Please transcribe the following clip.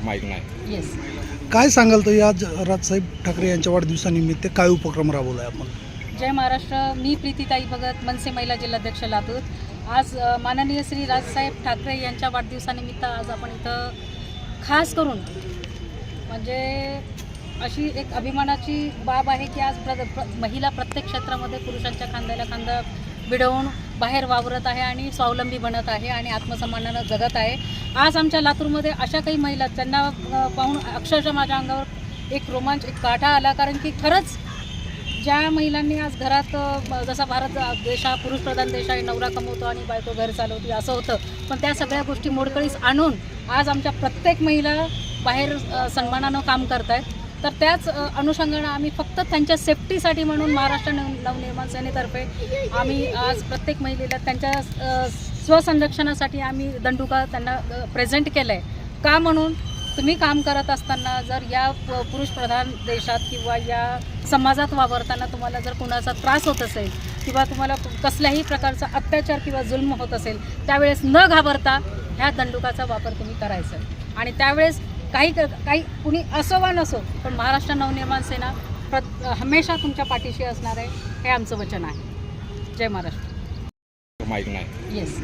माहीत नाही. येस काय सांगाल तर आज राजसाहेब ठाकरे यांच्या वाढदिवसानिमित्त काय उपक्रम राबवला आहे आपण? जय महाराष्ट्र. मी प्रीतीताई भगत मनसे महिला जिल्हाध्यक्ष लातूर आज अ, माननीय श्री राजसाहेब ठाकरे यांच्या वाढदिवसानिमित्त आज आपण इथं खास करून म्हणजे अशी एक अभिमानाची बाब आहे की आज प्र, प्र, महिला प्रत्येक क्षेत्रामध्ये पुरुषांच्या खांद्याला खांदा भिडवून बाहेर वावरत आहे आणि स्वावलंबी बनत आहे आणि आत्मसन्मानानं जगत आहे. आज आमच्या लातूरमध्ये अशा काही महिला त्यांना पाहून अक्षरशः माझ्या अंगावर एक रोमांच एक काठा आला. कारण की खरंच ज्या महिलांनी आज घरात जसा भारत देश हा पुरुषप्रधान देश आहे नवरा कमवतो आणि बायको घर चालवते असं होतं. पण त्या सगळ्या गोष्टी मोडकळीस आणून आज आमच्या प्रत्येक महिला बाहेर सन्मानानं काम करत आहेत तर त्याच अनुषंगानं आम्ही फक्त त्यांच्या सेफ्टीसाठी म्हणून महाराष्ट्र नवनिर्माण सेनेतर्फे आम्ही आज प्रत्येक महिलेला त्यांच्या स्वसंरक्षणासाठी आम्ही दंडुका त्यांना प्रेझेंट केलं आहे का म्हणून? तुम्ही काम करत असताना जर या प- पुरुषप्रधान देशात किंवा या समाजात वावरताना तुम्हाला जर कुणाचा त्रास होत असेल किंवा तुम्हाला कसल्याही प्रकारचा अत्याचार किंवा जुल्म होत असेल त्यावेळेस न घाबरता ह्या दंडुकाचा वापर तुम्ही करायचा. आणि त्यावेळेस काही काही कुणी असो वा नसो पण महाराष्ट्र नवनिर्माण सेना प्रत हमेशा तुमच्या पाठीशी असणार आहे हे आमचं वचन आहे. जय महाराष्ट्र. माहीत नाही. येस